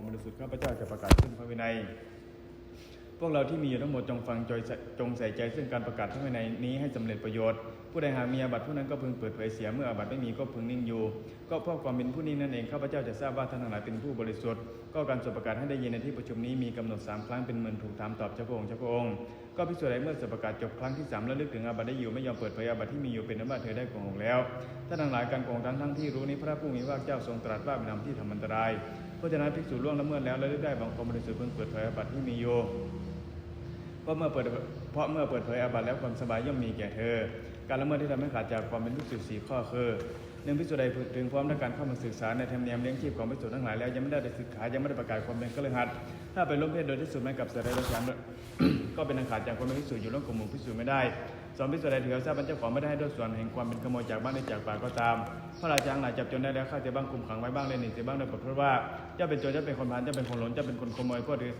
ความบริสุทธิ์ข้าพเจ้าจะประกาศขึ้นพระวินัย พวกเราที่มีอยู่ทั้งหมดจงฟังจจงใส่ใจซึ่งการประกาศพระวินัยนี้ให้สำเร็จประโยชน์ ผู้ใดหากมีอาบัติผู้นั้นก็พึงเปิดเผยเสียเมื่ออาบัติไม่มีก็พึงนิ่งอยู่ ก็เพราะความเป็นผู้นิ่งนั่นเองข้าพเจ้าจะทราบว่าท่านทั้งหลายเป็นผู้บริสุทธิ์ก็การสวดประกาศให้ได้ยินในที่ประชุมนี้มีกำหนดสามครั้งเป็นหมื่นถูกถามตอบเจ้าพระองค์เจ้าพระองค์ก็พิสูจน์ได้เมื่อสวดประกาศจบครั้งที่สามแล้วลึกถึงอาบัติได้อยู่ไม่ยอมเปิดเผยอาบัติที่มีอยู่เป็นนั้นว่าเธอได้โกหกแล้วท่านทั้งหลายการโกหกทั้งทั้งที่รู้นี้พระผู้มีพระเจ้าทรงตรัสว่าเป็นธรรมที่ทำอันตราย เพราะฉะนั้นภิกษุล่วงละเมิดแล้วและลึกได้บางความบริสุทธิ์เพิ่งเปิดเผยอาบัติที่มีอยู่เพราะเมื่อเปิดเพราะเมื่อเปิดเผยอาบัติแล้วความสบายย่อมมีแก่เธอ การละเมิดที่ทำให้ขาดจากความเป็นภิกษุสี่ข้อคือหนึ่งภิกษุใดถึงพร้อมในการเข้ามาศึกษาในธรรมเนียมเลี้ยงชีพของภิกษุทั้งหลายแล้วยังไม่ได้ศึกษายังไม่ได้ประกาศความเป็นกัลหัดถ้าไปร่วมเพศโดยที่สุดแม้กับสตรีและชานก็เป็นอันขาดจากความเป็นภิกษุอยู่ร่วมกับหมู่ภิกษุไม่ได้ สองภิกษุใดถือเอาทรัพย์เป็นเจ้าของไม่ได้ให้ด้วยส่วนแห่งความเป็นขโมยจากบ้านได้จากป่าก็ตาม พระราชาหลายจับจนได้แล้วฆ่าเสียบ้างคุมขังไว้บ้างเล่นหนีเสียบ้างโดยบทเพราะว่าเจ้าเป็นโจรเจ้าเป็นคนพาลเจ้าเป็นคนหลงเจ้าเป็นคนขโมยพวกถือ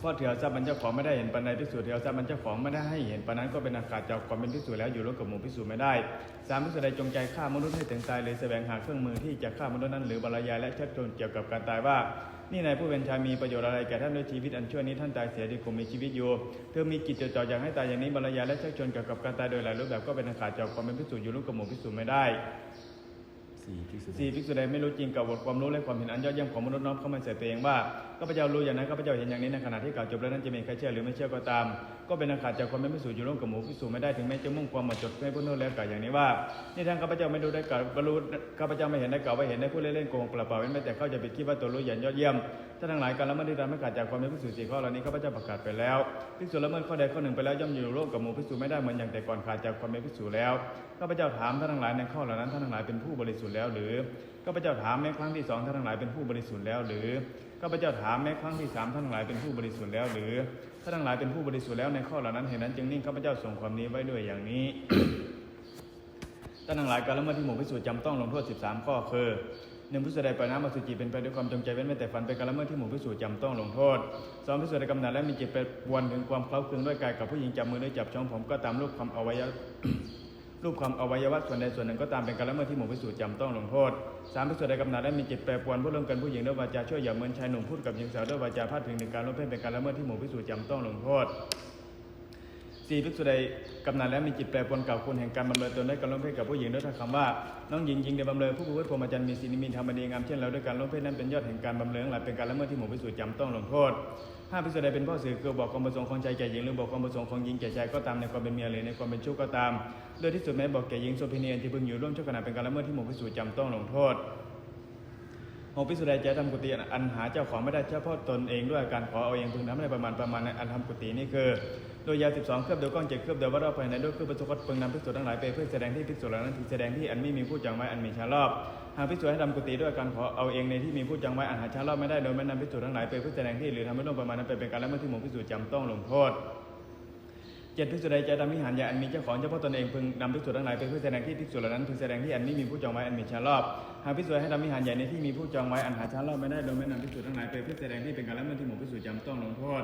เพราะเถื่อทรัพย์มันเจ้าของไม่ได้เห็นปันใดพิสูจน์เถื่อทรัพย์มันเจ้าของไม่ได้ให้เห็นปันนั้นก็เป็นอาการจากความเป็นพิสูจน์แล้วอยู่ร่วมกับหมู่พิสูจน์ไม่ได้สามพิสูจน์ใดจงใจฆ่ามนุษย์ให้ถึงตายเลยแสวงหาเครื่องมือที่จะฆ่ามนุษย์นั้นหรือบรรยายและชักชวนเกี่ยวกับการตายว่า นี่นายผู้เป็นชายมีประโยชน์อะไรแก่ท่านด้วยชีวิตอันชั่วนี้ท่านตายเสียดีกว่ามีชีวิตอยู่เธอมีกิจจดจ่ออยากให้ตายอย่างนี้บรรยายและชักชวนเกี่ยวกับการตายโดยหลายรูปแบบก็เป็นอาการจากความเป็นพิสูจน์อยู่ร่วมกับหมู่พิสูจน์ไม่ได้ สี่ภิกษุสี่ภิกษุใดไม่รู้จริงกับบทความรู้และความเห็นอันยอดเยี่ยมของมนุษย์น้อมเข้ามาใส่ตัวเองว่าข้าพเจ้ารู้อย่างนั้นข้าพเจ้าเห็นอย่างนี้ในขณะที่กล่าวจบแล้วนั้นจะมีใครเชื่อหรือไม่เชื่อก็ตาม ก็เป็นอาขาดจากความไม่พิสูจน์อยู่ร่วมกับหมู่พิสูจน์ไม่ได้ถึงแม้จะมุ่งความหมดจดให้พ้นโทษแล้วกล่าวอย่างนี้ว่านี่ท่านข้าพเจ้าไม่รู้ได้กล่าวบรรลุข้าพเจ้าไม่เห็นได้กล่าวว่าเห็นได้พูดเล่นๆโกงเปล่าๆเว้นแม้แต่เข้าใจผิดคิดว่าตัวรู้อย่างยอดเยี่ยม ท่านทั้งหลายการละเมิดที่ทำให้ขาดจากความไม่พิสูจน์สี่ข้อเหล่านี้ข้าพเจ้าประกาศไปแล้วพิสูจน์ละเมิดข้อใดข้อหนึ่งไปแล้วย่อมอยู่ร่วมกับหมู่พิสูจน์ไม่ได้เหมือนอย่างแต่ก่อนขาดจากความไม่พิสูจน์แล้วข้าพเจ้าถามท่านทั้งหลายในข้อเหล่านั้นท่านทั้งหลายเป็นผู้บริสุทธิ์แล้วหรือข้าพเจ้าถามแม้ครั้งที่สองท่านทั้งหลายเป็นผู้บริสุทธิ์แล้วหรือข้าพเจ้าถามแม้ครั้งที่สามท่านทั้งหลายเป็นผู้บริสุทธิ์แล้วหรือท่านทั้งหลายเป็นผู้บริสุทธิ์แล้วในข้อเหล่านั้นเหตุนั้นจึงนิ่งข้าพเจ้าส่งความนี้ไว้ด้วยอย่างนี้ท่านทั้งหลายการละเมิดที่หมู่พิสูจน์จำต้องลงโทษ 13 ข้อคือ หนึ่งพิสูจน์ใดปล่อยน้ำมาสุจิเป็นไปด้วยความจงใจเว้นไม่แต่ฝันเป็นการละเมิดที่หมู่พิสูจน์จำต้องลงโทษสองพิสูจน์ใดกำหนัดและมีจิตไปวนถึงความเคล้าคลึงด้วยกายกับผู้หญิงจับมือด้วยจับช่องผมก็ตามรูปคำอวัยวะรูปความอวัยวะส่วนใดส่วนหนึ่งก็ตามเป็นการละเมิดที่หมู่พิสูจน์จำต้องลงโทษสามพิสูจน์ใดกำหนัดและมีจิตแปรปรวนผู้ร่วมกันผู้หญิงด้วยวาจาช่วยเหยื่อเหมือนชายหนุ่มพูดกับหญิงสาวด้วยวาจาพาดพิงถึงการร่วมเพศเป็นการละเมิดที่หมู่พิสูจน์จำต้องลงโทษ สี่ภิกษุใดกำนันและมีจิตแปรปรวนเก่าคุณแห่งการบำเรอตนได้การร่วมเพศกับผู้หญิงด้วยคำว่าน้องหญิงหญิงเดบำเรอผู้ผู้พรหมจรรย์มีศีลมีธรรมดีงามเช่นเราด้วยการร่วมเพศนั้นเป็นยอดแห่งการบำเรอหลายเป็นการละเมิดที่หมู่พิสูจน์จำต้องลงโทษห้าภิกษุใดเป็นพ่อสื่อคือบอกความประสงค์ของชายแก่หญิงหรือบอกความประสงค์ของหญิงแก่ชายก็ตามในความเป็นเมียหรือในความเป็นชู้ก็ตามโดยที่สุดแม้บอกแก่หญิงโสเภณีนที่พึงอยู่ร่วมชั่วขณะเป็นการละเมิดที่หมู่พิสูจน์จำต้องลงโทษหกพิสุใดจะทำกุฏิอันหาเจ้าของไม่ได้เฉพาะตนเองด้วยการขอเอาเองพึงทำให้ประมาณประมาณอันทำกุฏินี่คือ โดยยาสิบสองเครือบโดยก้อนเจ็ดเครือบโดยวัดรอบภายในด้วยเครือบประสคตพึงนำพิสุทั้งหลายไปเพื่อแสดงที่พิสุเหล่านั้นที่แสดงที่อันไม่มีผู้จังไว้อันมีชาลอบหากพิสุให้ทำกุฏิด้วยการขอเอาเองในที่มีผู้จังไว้อันหาชาลอบไม่ได้โดยไม่นำพิสุทั้งหลายไปเพื่อแสดงที่หรือทำให้ล่วงประมาณนั้นไปเป็นการละเมิดที่หมู่พิสุจำต้องลงโทษเจ็ดภิกษุใดจะทำวิหารอย่าอันมีเจ้าของเฉพาะตนเองพึงนำภิกษุทั้งหลายไปเพื่อแสดงที่ภิกษุเหล่านั้นพึงแสดงที่อันไม่มีผู้จองไว้อันมีชาลอบหากภิกษุให้ทำวิหารใหญ่ในที่มีผู้จองไว้อันหาชาลอบไม่ได้โดยไม่นำภิกษุทั้งหลายไปเพื่อแสดงที่เป็นการละเมิดที่หมู่ภิกษุจำต้องลงโทษ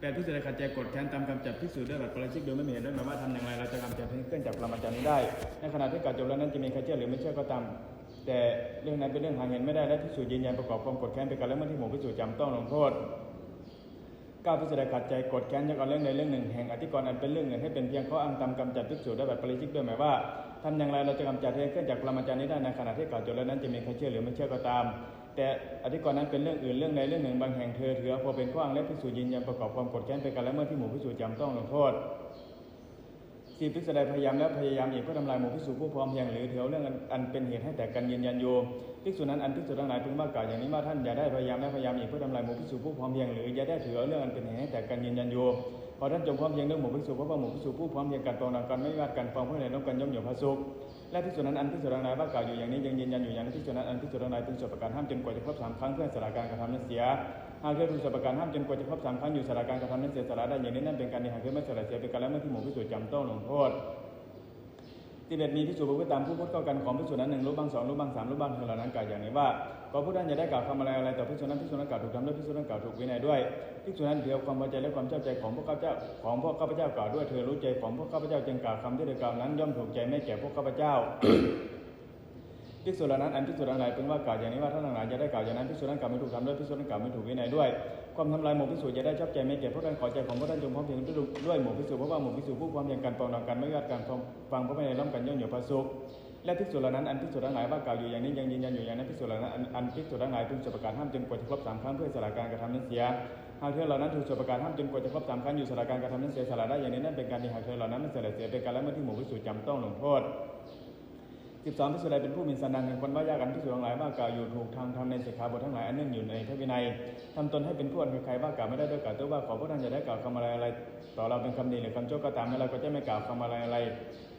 แปดภิกษุใดขัดใจกดแค้นตามคำจับภิกษุด้วยบัตรประชิกโดยไม่มีเหตุด้วยหมายว่าทำอย่างไรเราจะกำจัดให้เคลื่อนจากปรมาจารย์นี้ได้ ในขณะที่กล่าจบแล้วนั้นจะมีใครเชื่อหรือไม่เชื่อก็ตาม แต่เรื่องนั้นเป็นเรื่องหาเงินไม่ได้และภิกษุยืนยันประกอบความกดแค้นเป็นการละเมิดที่หมู่ภิกษุจำต้องลงโทษก้าวพิจารณาขัดใจกดแค้นยังเอาเรื่องใดเรื่องหนึ่งแห่งอธิกรณ์อันเป็นเรื่องหนึ่งให้เป็นเพียงข้ออ้างตามกำจัดภิกษุได้แบบปริชิกด้วยหมายว่าทำอย่างไรเราจะกำจัดให้เคลื่อนจากปรมาจารย์นี้ได้ในขณะที่กล่าวจบแล้วนั้นจะมีใครเชื่อหรือไม่เชื่อก็ตาม แต่อธิกรณ์นั้นเป็นเรื่องอื่นเรื่องใดเรื่องหนึ่งบางแห่งเธอเถือเอพอเป็นข้ออ้างและภิกษุยืนยันประกอบความกดแค้นเป็นการละเมิดที่หมู่ภิกษุจำต้องลงโทษสี่ภิกษุใดพยายามแล้วพยายามอีกเพื่อทำลายหมู่ภิกษุผู้พร้อมเพียงหรือเถือเรื่องอันเป็นเหตุให้แตกกันยืนยันโยมภิกษุนั้นอันภิกษุทั้งหลายพึงว่ากล่าวอย่างนี้ว่าท่านอย่าได้พยายามและพยายามอีกเพื่อทำลายหมู่ภิกษุผู้พร้อมเพียงหรืออย่าได้ถือเรื่องอันเป็นเหตุให้แตกกันยืนยันโยมขอท่านจงพร้อมเพียงเรื่องหมู่ภิกษุเพราะว่าหมู่ภิกษุผู้พร้อมเพรียงกันปองดังกันไม่ว่ากันฟังเพื่อในน้องกันย่อมอยู่พระสุข และที่ส่วนั้นอันภิกษุทั้งหลายว่ากล่าวอยู่อย่างนี้ยังยืนยันอยู่อย่างนั้นภิกษุนั้นอันภิกษุทั้งหลายพึงสวนประการห้ามจนกว่าจะครบสามครั้งเพื่อสละการกระทำนั้นเสียหากเธอถูกสวนประการห้ามจนกว่าจะครบสามครั้งอยู่สละการกระทำนั้นเสียสละได้อย่างนี้นั่นเป็นการในหากเพื่อไม่สละเสียเป็นการละเมิดที่หมู่พิสูจน์จำต้องลงโทษ ที่เบ็ดมีพิสูจน์ประพฤตามผู้พูดเข้ากันของพิสูจน์นั้นหนึ่งรูปบางสองรูปบางสามรูปบางเหล่านั้นกล่าวอย่างนี้ว่าก็ผู้นั้นจะได้กล่าวคำอะไรอะไรต่อพิสูจน์นั้นพิสูจน์นั้นกล่าวถูกทำด้วยพิสูจน์นั้นกล่าวถูกวินัยด้วยพิสูจน์นั้นเดียวความพอใจและความเจ้าใจของพวกข้าพเจ้าของพวกข้าพเจ้ากล่าวด้วยเธอรู้ใจของพวกข้าพเจ้าจึงกล่าวคำที่เธอกล่าวนั้นย่อมถูกใจไม่แก่พวกข้าพเจ้า ภิกษุเหล่านั้นอันภิกษุทั้งหลายเป็นว่ากล่าวอย่างนี้ว่าท่านทั้งหลายจะได้กล่าวอย่างนั้นภิกษุนั้นกล่าวไม่ถูกทำด้วยภิกษุนั้นกล่าวไม่ถูกวินัยด้วยความทำลายหมู่ภิกษุจะได้ชอบใจไม่เก็บพวกท่านขอใจของพวกท่านจงพร้อมเพียงด้วยหมู่ภิกษุเพราะว่าหมู่ภิกษุผู้ความเพียงกันปองดองกันไม่ยอดกันฟังพระไม่ในร่ำกันย่อมอยู่พระสุขและภิกษุเหล่านั้นอันภิกษุทั้งหลายว่ากล่าวอยู่อย่างนี้ยังยืนยันอยู่อย่างนั้นภิกษุเหล่านั้นอันอันภิกษุทั้งหลายพึงสวดประกาศห้ามจนกว่าจะครบสามครั้งเพื่อสละการกระทำนั้นเสียหากเธอเหล่านั้นถูกสวดประกาศห้ามจนกว่าจะครบสามครั้งอยู่สละการกระทำนั้นเสียสละได้อย่างนี้นั่นเป็นการที่หากเธอเหล่านั้นไม่เสละเสียเป็นการละเมิดที่หมู่ภิกษุจำต้องลงโทษ สิบสองพิสุใดเป็นผู้มีสันดานแห่งคนว่ายากกันพิสุทั้งหลายว่ากล่าวอยู่ถูกทางทำในสิกขาบททั้งหลายอันเนื่องอยู่ในพระวินัยทำตนให้เป็นผู้อันใครว่ากล่าวไม่ได้ด้วยกล่าวตัวว่าขอพระท่านจะได้กล่าวคำอะไรอะไร ต่อเราเป็นคำดีหรือคำโจกก็ตามแล้วเราก็จะไม่กล่าวคำอะไรอะไร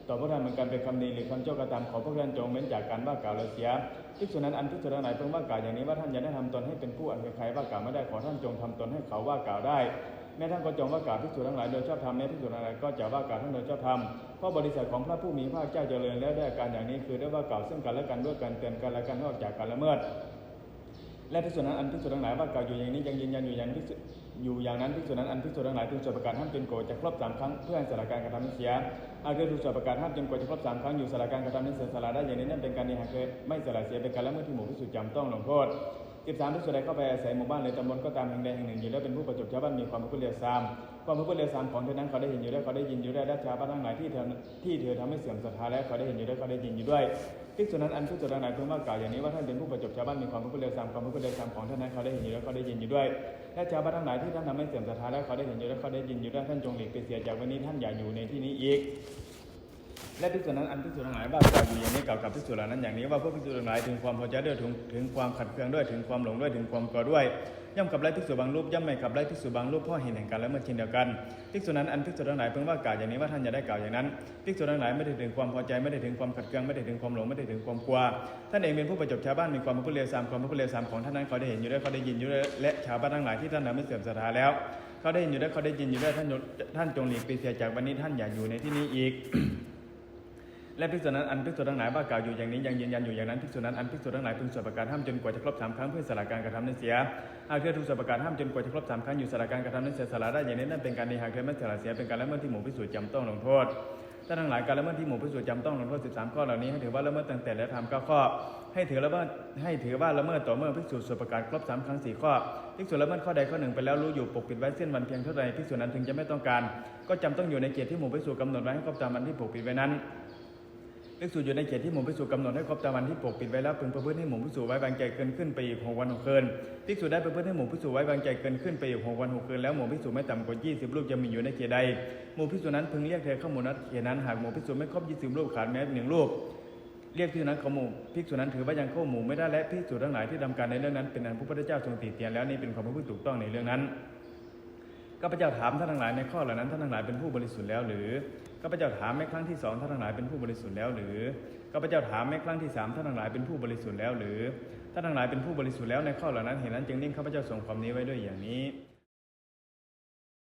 ต่อพระท่านเหมือนกันเป็นคำดีหรือคำโจกก็ตามขอพระท่านจงเว้นจากการว่ากล่าวเลยเสียภิกษุนั้นอันภิกษุทั้งหลายเพิ่งว่ากล่าวอย่างนี้ว่าท่านจะได้ทำตนให้เป็นผู้อันใครว่ากล่าวไม่ได้ขอท่านจงทำตนให้เขาว่ากล่าวได้ แม้ท่านก็จงว่ากล่าวภิกษุทั้งหลายโดยชอบธรรมแม้ภิกษุทั้งหลายก็จะว่ากล่าวท่านโดยชอบธรรมเพราะบริษัทของพระผู้มีพระเจ้าเจริญแล้วได้การอย่างนี้คือได้ว่ากล่าวซึ่งกันและกันด้วยการเตือนกันและกันให้อกจากการละเมิดและภิกษุนั้นอันภิกษุทั้งหลายว่ากล่าวอยู่อย่างนี้ยังยืนยันอยู่อย่างภิกษุอยู่อย่างนั้นภิกษุนั้นอันภิกษุทั้งหลายพึงสวดประกาศห้ามจนกว่าจะครบสามครั้งเพื่อให้สละการกระทำนั้เสียหากเธอถูกสวดประกาศห้ามจนกว่าจะครบสามครั้งอยู่สละการกระทำนั้เสียสละได้อย่างนี้นั่นเป็นการดีหากเธอไม่สละเสียเป็นการละเมิดที่หมู่ภิกษุจำต้องลงโทษ สิบสามภิกษุใดเข้าไปอาศัยหมู่บ้านในตำบลก็ตามแห่งใดแห่งหนึ่งอยู่แล้วเป็นผู้ประจบชาวบ้านมีความเป็นผู้เลวทรามความเป็นผู้เลวทรามของเธอนั้นเขาได้เห็นอยู่แล้วเขาได้ยินอยู่แล้วและชาวบ้านทั้งหลายที่เธอที่เธอทำให้เสื่อมศรัทธาแล้วเขาได้เห็นอยู่แล้วเขาได้ยินอยู่ด้วยภิกษุนั้นอันภิกษุทั้งหลายเพิ่งว่ากล่าวอย่างนี้ว่าท่านเป็นผู้ประจบชาวบ้านมีความเป็นผู้เลวทรามความเป็นผู้เลวทรามของท่านนั้นเขาได้เห็นอยู่แล้วเขาได้ยินอยู่ด้วยและชาวบ้านทั้งหลายที่ท่านทำให้เสื่อมศรัทธาแล้วเขาได้เห็นอยู่แล้วเขาได้ยินอยู่ด้วยท่านจงหลีกไปเสียจากวันนี้ท่านอย่าอยู่ในที่นี้อีก และภิกษุนั้นอันภิกษุทั้งหลายว่ากล่าวอยู่อย่างนี้กล่าวกับภิกษุเหล่านั้นอย่างนี้ว่าพวกภิกษุทั้งหลายถึงความพอใจด้วยถึงถึงความขัดเคืองด้วยถึงความหลงด้วยถึงความกลัวด้วย ย่อมกับไล่ภิกษุบางรูปย่อมไม่กับไล่ภิกษุบางรูปพราะเห็นแห่งกันและเมื่อเช่นเดียวกันภิกษุนั้นอันภิกษุทั้งหลายเพิ่งว่ากล่าวอย่างนี้ว่าท่านอย่าได้กล่าวอย่างนั้นภิกษุทั้งหลายไม่ได้ถึงความพอใจไม่ได้ถึงความขัดเคืองไม่ได้ถึงความหลงไม่ได้ถึงความกลัวท่านเองเป็นผู้ประจบชาวบ้านมีความผู้เลวทรามความผู้เลวทรามของท่านนั้นเขาได้เห็นอยู่ด้วยเขาได้ยินอยู่ด้วยและชาวบ้านทั้งหลายที่ท่านทำให้เสื่อมศรัทธาแล้ว เขาได้เห็นอยู่ด้วยเขาได้ยินอยู่ด้วยท่านท่านจงหลีกไปเสียจากวันนี้ท่านอย่าอยู่ในที่นี้อีก และภิกษุนั้นอันภิกษุทั้งหลายว่ากล่าวอยู่อย่างนี้ยังยืนยันอยู่อย่างนั้นภิกษุนั้นอันภิกษุทั้งหลายพึงสวดประกาศห้ามจนกว่าจะครบสามครั้งเพื่อสละการกระทำนั้นเสียหากเธอถูกสวดประกาศห้ามจนกว่าจะครบสามครั้งอยู่สละการกระทำนั้นเสียสละได้อย่างนี้นั่นเป็นการดีหากเธอไม่สละเสียเป็นการละเมิดที่หมู่ภิกษุจำต้องลงโทษท่านทั้งหลายการละเมิดที่หมู่ภิกษุจำต้องลงโทษ 13 ข้อเหล่านี้ให้ถือว่าละเมิดตั้งแต่และทำเก้าข้อ ให้ถือละเมิดให้ถือว่าละเมิดต่อเมื่อภิกษุสวดประกาศครบสามครั้งสี่ข้อภิกษุละเมิดข้อใดข้อหนึ่งไปแล้วรู้อยู่ปกปิดไว้เส้นวันเพียงเท่าใดภิกษุนั้นถึงจะไม่ต้องการ ก็จำต้องอยู่ในเขตที่หมู่ภิกษุกำหนดไว้ให้ครบตามวันที่ปกปิดไว้นั้น ภิกษุอยู่ในเขตที่หมู่ภิกษุกำหนดให้ครบตามวันที่ปกปิดไว้แล้วพึงประพฤติให้หมู่ภิกษุไว้วางใจเกินขึ้นไปอีกหกวันหกคืนภิกษุได้ประพฤติให้หมู่ภิกษุไว้วางใจเกินขึ้นไปอีกหกวันหกคืนแล้วหมู่ภิกษุไม่ต่ำกว่ายี่สิบรูปจะมีอยู่ในเขตใดหมู่ภิกษุนั้นพึงเรียกเธอเข้าหมู่นั้นเขตนั้นหากหมู่ภิกษุไม่ครบยี่สิบรูปขาดแม้หนึ่งรูปเรียกภิกษุนั้นเขาหมู่ภิกษุนั้นถือว่ายังเข้าหมู่ไม่ได้และภิกษุทั้งหลายที่ทำการในเรื่องนั้นเป็นอันพระพุทธเจ้าทรงติเตียนแล้วนี่เป็นความประพฤติถูกต้องในเรื่องนั้น ข้าพเจ้าถามท่านทั้งหลายในข้อเหล่านั้นท่านทั้งหลายเป็นผู้บริสุทธิ์แล้วหรือข้าพเจ้าถามแม้ครั้งที่สองท่านทั้งหลายเป็นผู้บริสุทธิ์แล้วหรือข้าพเจ้าถามแม้ครั้งที่สามท่านทั้งหลายเป็นผู้บริสุทธิ์แล้วหรือท่านทั้งหลายเป็นผู้บริสุทธิ์แล้วในข้อเหล่านั้นเห็นนั้นจึงนิ่งข้าพเจ้าส่งความนี้ไว้ด้วยอย่างนี้